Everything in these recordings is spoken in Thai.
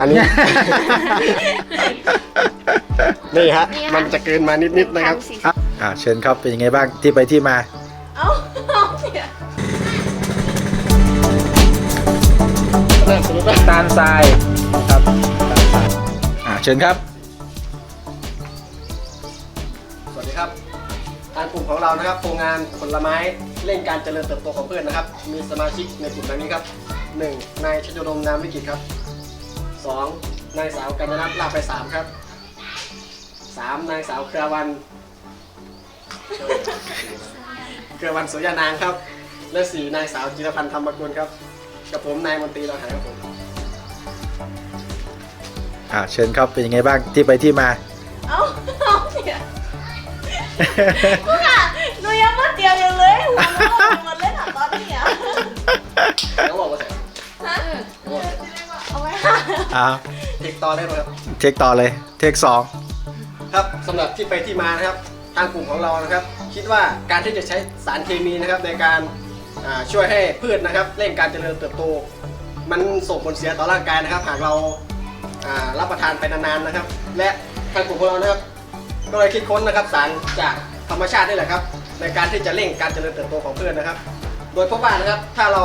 อันนี้ นี่ฮะ นี่ค่ะ มันจะเกินมานิดๆนะครับ ทำสีอะอ่าเชิญครับเป็นยังไงบ้างที่ไปที่มา เอ้าเอาเนี่ยเริ่มสรุปแล้วตาลทรายครับตาลทรายอ่าเชิญครับสวัสดีครับ ทางกลุ่มของเรานะครับโครงงานผลไม้เร่งการเจริญเติบโตของพืชนะครับ มีสมาชิกในกลุ่มดังนี้ครับ 1. นายชโยดมนามวิกิตครับ 2. นายสาวกัญญนัทลาภไปสามครับ 3. นายสาวเครือวัน เครือวันสุยานางครับ และ 4. นายสาวจิรพันธ์ธรรมกุลครับ กับผมนายมนตรีเราหายครับผมอ่าเชิญครับเป็นยังไงบ้างที่ไปที่มา เอ้าเอาเนี่ยกูค่ะหนูยังไม่เตรียมอยู่เลยหัวมันออกหมดเลยค่ะตอนนี้อะ แล้วบอกว่าใส่ อ่าเทคต่อได้ไหมครับ เทคต่อเลย เทคสองครับสำหรับที่ไปที่มานะครับ ทางกลุ่มของเรานะครับ คิดว่าการที่จะใช้สารเคมีนะครับในการอ่าช่วยให้พืชนะครับเร่งการเจริญเติบโต มันส่งผลเสียต่อร่างกายนะครับ หากเราอ่ารับประทานไปนานๆนะครับ และทางกลุ่มของเรานะครับ ก็เลยคิดค้นนะครับสารจากธรรมชาตินี่แหละครับ ในการที่จะเร่งการเจริญเติบโตของพืชนะครับ โดยพบว่านะครับถ้าเรา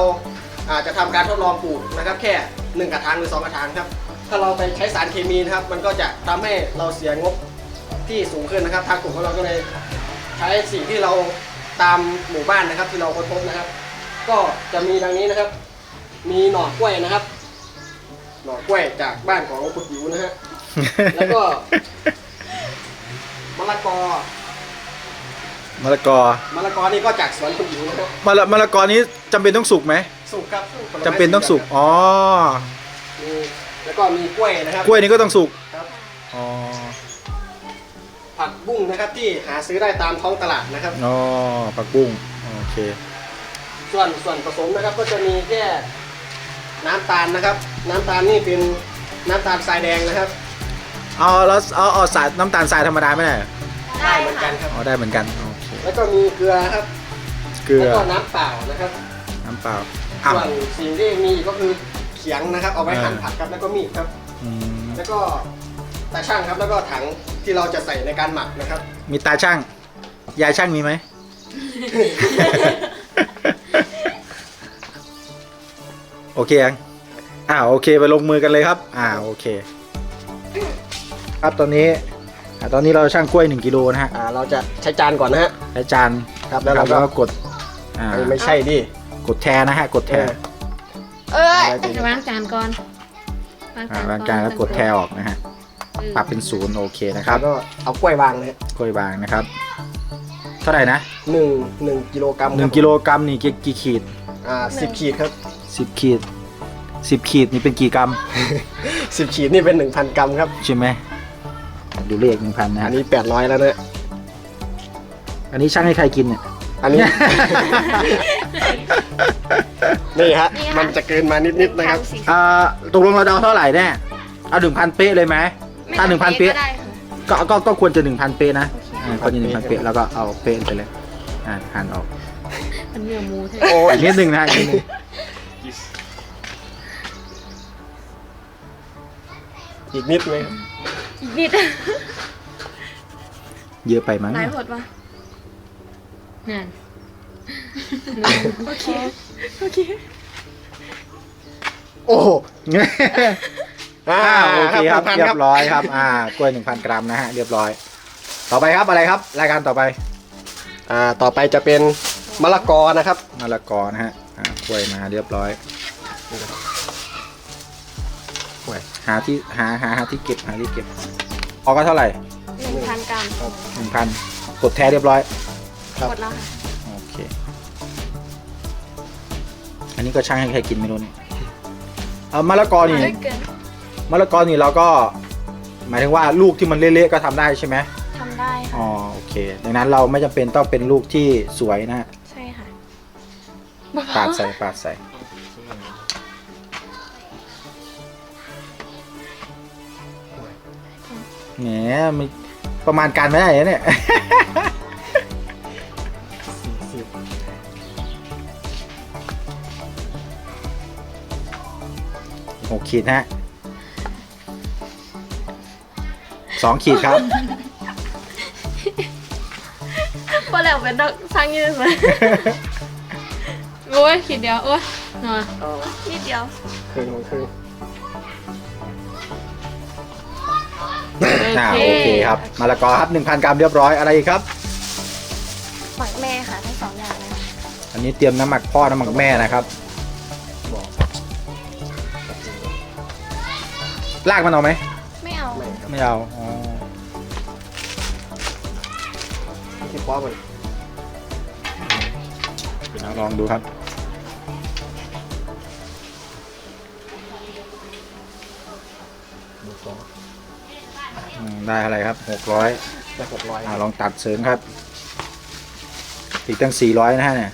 อาจจะทำการทดลองปลูกนะครับ แค่ หนึ่งกระถางหรือสองกระถางครับ ถ้าเราไปใช้สารเคมีนะครับ มันก็จะทำให้เราเสียงบที่สูงขึ้นนะครับ ทางกลุ่มของเราก็เลยใช้สิ่งที่เราตามหมู่บ้านนะครับ ที่เราค้นพบนะครับ ก็จะมีดังนี้นะครับ มีหน่อกล้วยนะครับ หน่อกล้วยจากบ้านของคุณอิ๋วนะฮะ แล้วก็มะละกอมะละกอมะละกอนี่ก็จากสวนคุณอิ๋วนะครับมะละมะละกอนี้จำเป็นต้องสุกไหม สุกครับผลไม้จำเป็นต้องสุก อ๋อ มีแล้วก็มีกล้วยนะครับกล้วยนี้ก็ต้องสุก ครับ อ๋อ ผักบุ้งนะครับที่หาซื้อได้ตามท้องตลาดนะครับ อ๋อ ผักบุ้ง โอเค ส่วนส่วนผสมนะครับก็จะมีแค่น้ำตาลนะครับ น้ำตาลนี่เป็นน้ำตาลทรายแดงนะครับเอาแล้วเอาเอาสายน้ำตาลทรายธรรมดาไม่ได้เหรอได้เหมือนกันครับ อ๋อได้เหมือนกัน โอเค แล้วก็มีเกลือครับ เกลือ แล้วก็น้ำเปล่านะครับน้ำเปล่าอ้าว ส่วนสิ่งที่มีก็คือเขียงนะครับ เอาไว้อ่าหั่นผักครับแล้วก็มีดครับอืมแล้วก็ตาช่างครับแล้วก็ถังที่เราจะใส่ในการหมักนะครับ มีตาช่าง ยายช่างมีไหม โอเคยังอ่าโอเคไปลงมือกันเลยครับ อ่าโอเค ครับตอนนี้อ่าตอนนี้เราช่างกล้วย1กิโลนะฮะอ่าเราจะใช้จานก่อนนะฮะใช้จานครับแล้วเราก็แล้วก็กดอ่าเอ้ยไม่ใช่ดิ กดแทนนะฮะ กดแทนเอ้ยได้จริงจะวางจานก่อนอ่าวางจานแล้วกดแทนออกนะฮะ ปรับเป็นศูนย์โอเคนะคครัรับบก็เอากล้วยวางเลยกล้วยวางนะครับ เท่าไหร่นะหนึ่งหนึ่งกิโลกรัมหนึ่งกิโลกรัมนี่กี่กี่ขีดอ่าสิบขีดครับสิบขีดสิบขีดนี่เป็นกี่กรัม สิบขีดนี่เป็นหนึ่งพันกรัมครับ ใช่ไหม ดูเลขหนึ่งพันนะอัฮะนนี้แปดร้อยแล้วนะอันนี้ช่างให้ใครกินเนี่ย อันนี้ นี่ฮะ นี่ค่ะ มันจะเกินมานิดๆนะครับทำสีอ่าตกลงเราจะเอาเท่าไหร่แน่เอาหนึ่งพันเป๊ะเลยไหมถ้าหนึ่งพันเป๊ะ ก็ได้ค่ะ ก็ก็ก็ควรจะหนึ่งพันเป๊ะนะโอเค อ่าควรจะหนึ่งพันเป๊ะแล้วก็เอาเป๊ะไปเลย อ่าหั่นออกมันเหนียวหมูเท่โอ้ยอีกนิดหนึ่งนะอีกนิดหนึ่งอีกนิดไหมอีกนิดเยอะไปมั้งหลายหดวะ นั่นโอเค โอเค โอ้โหอ่าโอเคครับพันเรียครับบร้อยครับ อ่ากล้วยหนึ่งพันกรัมนะฮะเรียบร้อย ต่อไปครับอะไรครับ รายการต่อไป อ่าต่อไปจะเป็นมะละกอนะครับมะละกอนะฮะอ่ากล้วยมาเรียบร้อยกล้วยหาที่หาหาหาที่เก็บหาที่เก็บออกก็เท่าไหร่หนึ่งพันกรัมหนึ่งพันกดแท้เรียบร้อย ครับ หมดแล้วค่ะโอเค อันนี้ก็ช่างให้ใครกินไม่รู้นี่เอามะละกอนี่ ได้เกินมะละกอนี่เราก็ หมายถึงว่าลูกที่มันเละๆก็ทำได้ใช่ไหมทำได้ค่ะ อ๋อโอเค ดังนั้นเราไม่จำเป็นต้องเป็นลูกที่สวยนะฮะใช่ค่ะปาดใส่ปาดใส่ แหมมันประมาณการไม่ได้นะเนี่ย หกขีดนะฮะสองขีดครับ พอแล้วเป็นดอกสร้างยืนเลยโอ้ยขีดเดียวโอ้ยหน่อยโอ้นิดเดียวคืนของคืนอ่าโอเคครับมะละกอครับ1,000 กรัมเรียบร้อยอะไรอีกครับ หมักแม่ค่ะทั้งสองอย่างเลยอันนี้เตรียมน้ำหมักพ่อน้ำหมักแม่นะครับ ลากมันเอาไหมไม่เอาไม่ครับไม่เอาอ๋อที่คว้ามันเอาลองดูครับอืมได้อะไรครับ600ได้หกร้อยอ่าลองตัดเสริมครับอีกตั้ง400นะฮะเนี่ย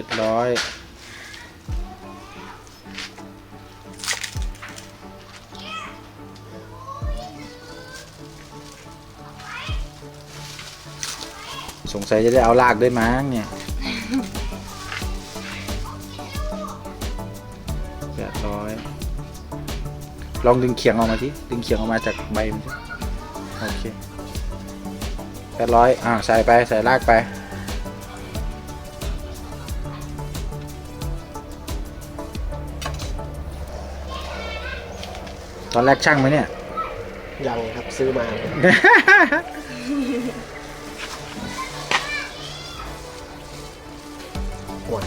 จ็ดร้อยสงสัยจะได้เอาลากด้วยมั้งเนี่ยแปดร้อยลองดึงเขียงออกมาทีดึงเขียงออกมาจากใบมันสิโอเคแปดร้อยอ่าใส่ไป ใส่ลากไป ตอนแรกช่างไหมเนี่ย ยังครับซื้อมาห่วย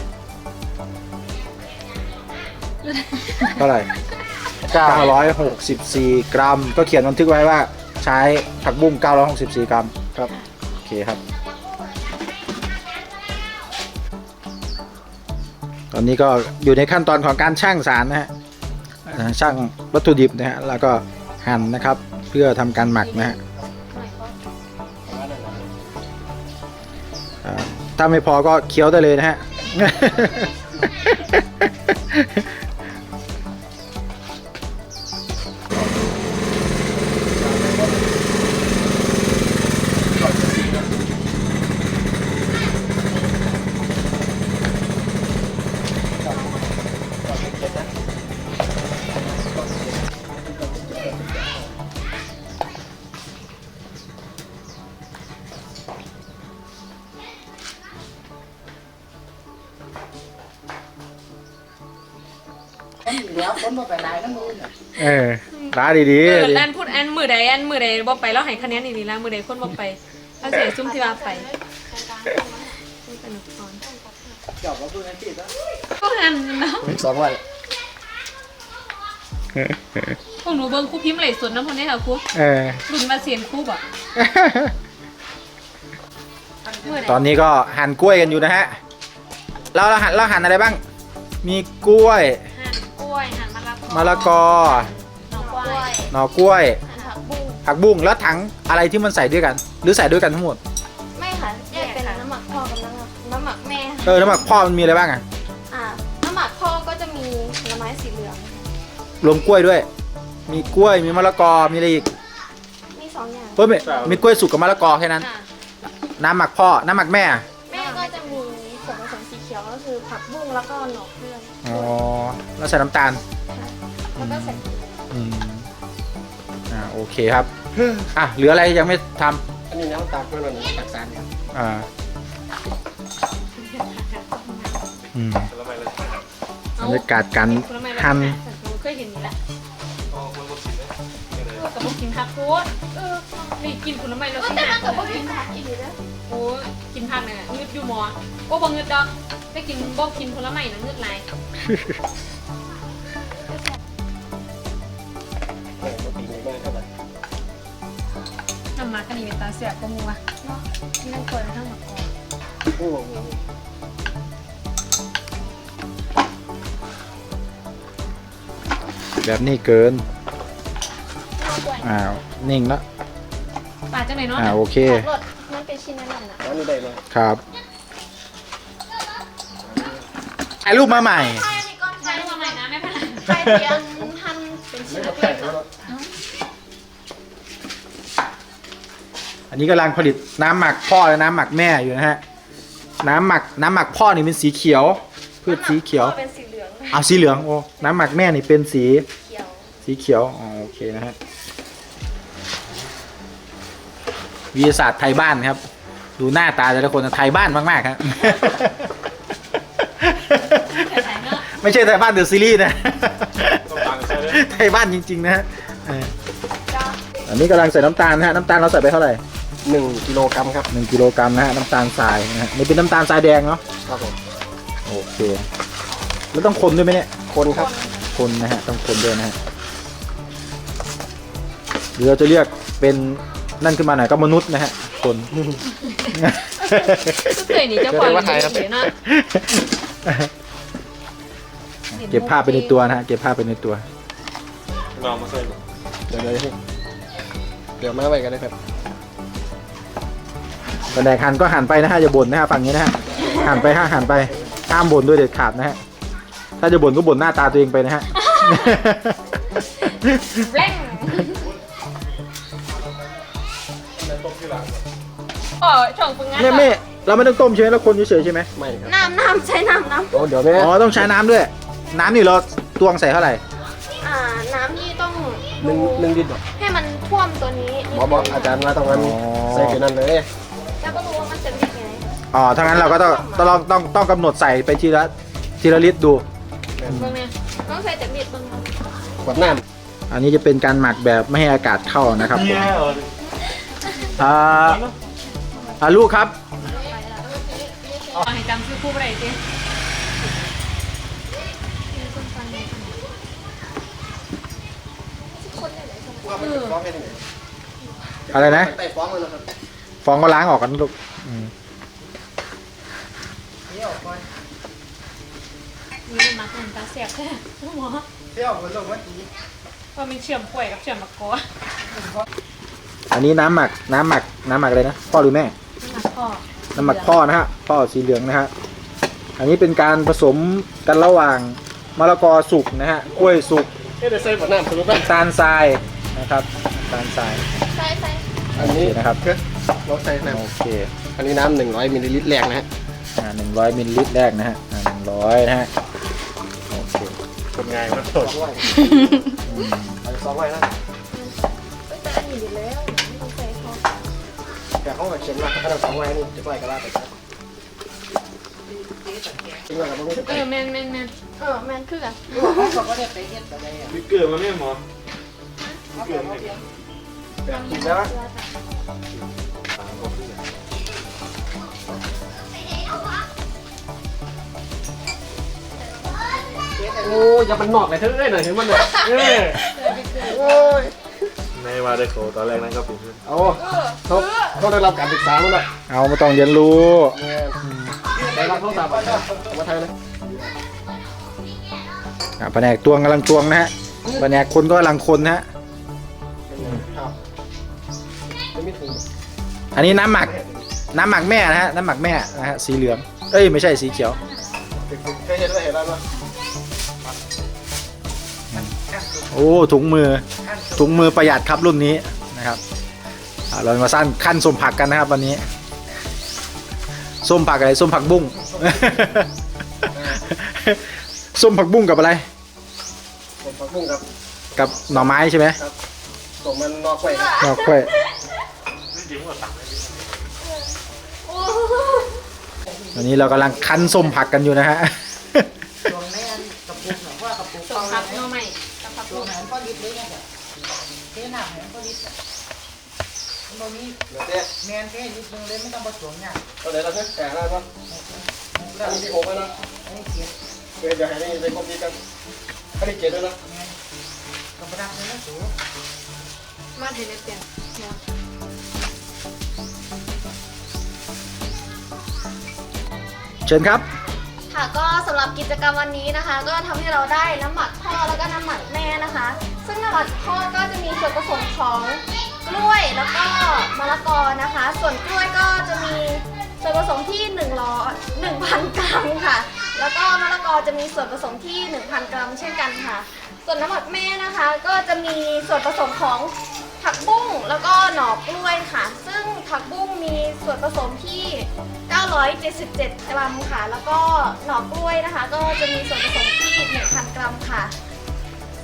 เท่าไหร่ 964 กรัม ก็เขียนบันทึกไว้ว่า ใช้ผักบุ้ง 964 กรัม ครับ โอเคครับ ตอนนี้ก็อยู่ในขั้นตอนของการช่างสารนะฮะอ่า ช่างวัตถุดิบนะฮะแล้วก็หั่นนะครับเพื่อทำการหมักนะฮะถ้าไม่พอก็เคี้ยวได้เลยนะฮะ เออร้าดีๆเออดิแอนพูดแอนมือใดแอนมือใดบ่ไปแล้วให้คะแนนอีนี่ละมือใดคนบ่ไปแล้วเสียซุ่มที่ว่าไปสนุกตอนก็หันเนาะสองวันพวกหนูเบิ่งครูพิมพ์ไหลฟ์สดน้ำคนนี้ค่ะครูเออ รุ่นมาเสียนครูบ่มือใดตอนนี้ก็หั่นกล้วยกันอยู่นะฮะ เราเราหั่นเราหั่นอะไรบ้าง มีกล้วย หั่นกล้วยหั่นมะละกอมะละกอ หน่อกล้วยหน่อกล้วยผักบุ้งผักบุ้งแล้วถังอะไรที่มันใส่ด้วยกัน หรือใส่ด้วยกันทั้งหมด ไม่ค่ะแยกเป็นน้ำหมักพ่อกับน้ำหมักน้ำหมักแม่เออน้ำหมักพ่อมันมีอะไรบ้างอะอ่าน้ำหมักพ่อก็จะมีผลไม้สีเหลือง รวมกล้วยด้วย มีกล้วย มีมะละกอ มีอะไรอีกมีสองอย่างเพิ่มอีกมีกล้วยสุกกับมะละกอแค่นั้นค่ะน้ำหมักพ่อ น้ำหมักแม่อะ คือผักบุ้งแล้วก็หน่อเพื่อนอ๋อแล้วใส่น้ำตาลแล้วก็ใส่เกลืออืมอ่าโอเคครับอะเหลืออะไรยังไม่ทำอันนี้น้ำตาลเพื่อนมันตักสารครับอ่าอืมเอาบรรยากาศการผลไม้หั่นหนูเคยเห็นนี่แหละเออกับพวกกินผักโคตรเออนี่กินผลไม้แล้วก็สิแต่หนัถ้ากเกิดว่ากินผักอีกนะโอ้ยกินผักเนี่ยงึดอยู่หมอโอ้บ่งึดดอก ได้กินบ่กินผลไม้น่ะงึดหลายเออมันปีนี้ไม่เท่าไหร่น้ำหมากกันนี่เป็นตาเสียบก็มูว่ะเนาะมีทั้งกล้วยทั้งหมักกอกโอ้โหแบบนี้เกินเอากล้วยอ้าว นิ่งแล้วปาดจังไหนเนาะอ่าโอเครสมันเป็นชิ้นนั้นๆนะอันนี้ได้เลยครับ ถ่ายรูปมาใหม่ ใช่นี่ก้อนใช้ใช้รูปมาใหม่นะไม่เป็นไรใช้เพียงหั่นเป็นชิ้นไม่เล็ต้องกแข่งๆแล้วนะออันนี้กำลังผลิตน้ำหมักพ่อและน้ำหมักแม่อยู่นะฮะ น้ำหมักน้ำหมักพ่อนี่เป็นสีเขียว พืชสีเขียว เป็นสีเหลืองเอาสีเหลืองโอ้ น้ำหมักแม่นี่เป็นสี เขียวสีเขียวอ๋อโอเคนะฮะ วิทยาศาสตร์ไทยบ้านครับ ดูหน้าตาแต่ละคนไทยบ้านมากๆครับ ไหนๆเนาะไม่ใช่ไทยบ้านเดอะซีรีส์นะไทยบ้านจริง ๆ นะฮะเออจ้าอันนี้กำลังใส่น้ำตาลนะฮะน้ำตาลเราใส่ไปเท่าไหร่หนึ่งกิโลกรัมครับหนึ่งกิโลกรัมนะฮะน้ำตาลทรายนะฮะนี่เป็นน้ำตาลทรายแดงเนาะครับผมโอเค แล้วต้องคนด้วยไหมเนี่ยคนครับคนนะฮะต้องคนด้วยนะฮะหรือเราจะเรียกเป็นนั่นขึ้นมาหน่อยก็มนุษย์นะฮะคนก็เคยหนีเจ้าของอยู่เฉยๆเนาะ เก็บภาพไปในตัวนะฮะ เก็บภาพไปในตัวลองมาใส่เดี๋ยวเดี๋ยวเดี๋ยวมาไว้กันเลยครับแผนกหั่นก็หั่นไปนะฮะอย่าบ่นนะฮะฝั่งนี้นะฮะหั่นไปฮะหั่นไปห้ามบ่นด้วยเด็ดขาดนะฮะถ้าจะบ่นก็บ่นหน้าตาตัวเองไปนะฮะแร่งก็ช่องฝึกงานแม่แม่ เราไม่ต้องต้มใช่ไหมเราคนเฉยๆใช่ไหมไม่ครับน้ำน้ำใช้น้ำน้โอ้เดี๋ยวแม่อ๋อต้องใช้น้ำด้วย น้ำนี่เราตวงใส่เท่าไหร่ำอ่าน้ำที่ต้องหนึ่งหนึ่งลิตรบอกให้มันท่วมตัวนี้นิดหมอบอกอาจารย์มาตรงนั้นใส่เกินนั้นเลยแล้วก็รู้ว่ามันจะเป็นยังไงอ๋อถ้างั้นเราก็ต้องต้องต้องต้องกำหนดใส่ไปทีละทีละลิตรดู เบิ่งเนี่ยต้องใส่จากนิดนึงขวดน้อันนี้จะเป็นการหมักแบบไม่ให้อากาศเข้านะครับผม อ่าอ่าลูกครับเอา ให้จำชื่อคู่บ่ได้สิำว่ามันจะฟ้องให้ที่ไหนอะไรนะไต่ฟ้องเลยนะครับฟองก็ล้างออกกันลูกอืมมีมันมักมันตาแสบแท้หมอเที่ยวคนลงวันนี้ว่ามันเชื่อมป่วยกับเชื่อมมะกออันนี้น้ำหมัก น้ำหมัก น้ำหมักอะไรนะ พ่อหรือแม่ น้ำหมักพ่อ น้ำหมักพ่อนะฮะพ่อสีเหลืองนะฮะอันนี้เป็นการผสมกันระหว่างมะละกอสุกนะฮะกล้วยสุกเอ๊ะเดี๋ยวใส่ขวดน้ำสรุปนะน้ำตาลทรายนะครับน้ำตาลทราย ใส่ใส่อันนี้นะครับคือเราใส่น้โอเคำอันนี้น้ำหนึ่งร้อยมิลลิลิตรแรกนะฮะอ่าหนึ่งร้อยมิลลิลิตรแรกนะฮะอ่าหนึ่งร้อยนะฮะโอเคคนง่ายมากสองร้อยเอาสองร้อยนะ แต่เขาก็เขียนว่าถ้าเราสองร้อยนี่จะปกระลาไปครับจริงว่ากับมึงจะไปเออแมนแมนแมนเออแมนคือกันมีเกลือมาไหมหมอแบบกินแล้วนะโอ้ยอย่ามันหนอกเลยเธอเอ้ยหน่อยเห็นมันเลยเอ้ยโอ้ย ในวาไดโคตอนแรกนั้นก็เป็นเอาเขาเขาได้รับการศึกษามาแล้วเอามาต้องเรียนรู้ได้รับโทรศัพท์มาไทยเลยอ่าแผนกตวงกำลังตวงนะฮะแผนกคนก็กำลังคนนะฮะครับไม่มีถุงอันนี้น้ำหมักน้ำหมักแม่นะฮะน้ำหมักแม่นะฮะสีเหลืองเอ้ยไม่ใช่สีเขียวเคยเห็นไหมเห็นแล้วเนาะโอ้ถุงมือ ถุงมือประหยัดครับรุ่นนี้นะครับอ่าเรามาสร้างขั้นส้มผักกันนะครับวันนี้ส้มผักอะไรส้มผักบุ้งส้มผักบุ้งกับอะไรผมผักบุ้งครับกับหน่อไม้ใช่ไหมส่งมันนอกไว้ครับหน่อกล้วยโอ้วันนี้เรากำลังคั้นส้มผักกันอยู่นะฮะ สองพักหน่อใหม่กับผักบุ้ง เดี๋ยวเต้แมนแค่นิดนึงเลยไม่ต้องผสมเนี่ยเอาเดี๋ยวเราเพิ่งแกะแล้วก็อันนี้ที่หกแล้วนะอันนี้เกียรติเดี๋ยวเดี๋ยวให้นี่ไปครบดีกันอันนี้เจ็ดด้วยนะกับประดับเลยนะสูมาเห็นในเตียงเนาะเชิญครับค่ะก็สำหรับกิจกรรมวันนี้นะคะ ก็ทำให้เราได้น้ำหมักพ่อแล้วก็น้ำหมักแม่นะคะ ซึ่งน้ำหมักพ่อก็จะมีส่วนผสมของกล้วยแล้วก็มะละกอนะคะ ส่วนกล้วยก็จะมีส่วนผสมที่1ร้อย1,000กรัมค่ะ แล้วก็มะละกอจะมีส่วนผสมที่ 1,000 กรัม เช่นกันค่ะ ส่วนน้ำหมักแม่นะคะก็จะมีส่วนผสมของผักบุ้งแล้วก็หน่อกล้วยค่ะ ซึ่งผักบุ้งมีส่วนผสมที่ 977 กรัมค่ะ แล้วก็หน่อกล้วยนะคะ ก็จะมีส่วนผสมที่ 1,000 กรัมค่ะ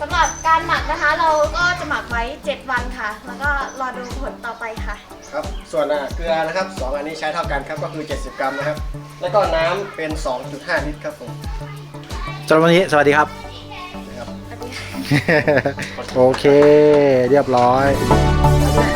สำหรับการหมักนะคะ เราก็จะหมักไว้ 7 วันค่ะ แล้วก็รอดูผลต่อไปค่ะ ครับ ส่วนอะเกลือนะครับสองอันนี้ใช้เท่ากันครับก็คือ 70 กรัมนะครับ แล้วก็น้ำเป็น 2.5 ลิตรครับผมสำหรับวันนี้สวัสดีครับ นะครับอันนี้โอเค เรียบร้อยอันนี้